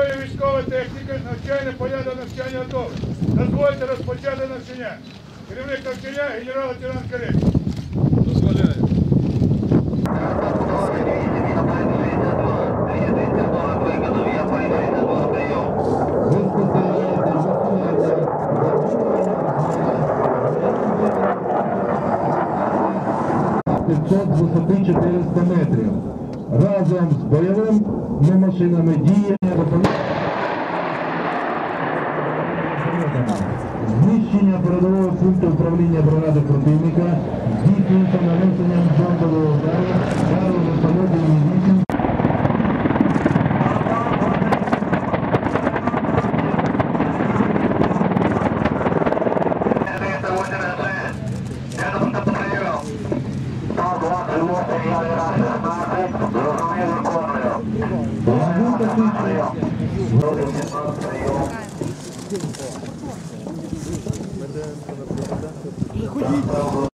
Військова техніка, навчання, порядок навчання готове. Дозвольте розпочати навчання. Керівник навчання генерал-лейтенант Карик. Дозволяю. з висоти 400 метрів. Разом з бойовими машинами діє Знищення передового пункту управління бригади противника здійснюється нанесенням бомбового удару удару вертольотів Мі-8 Ходіть.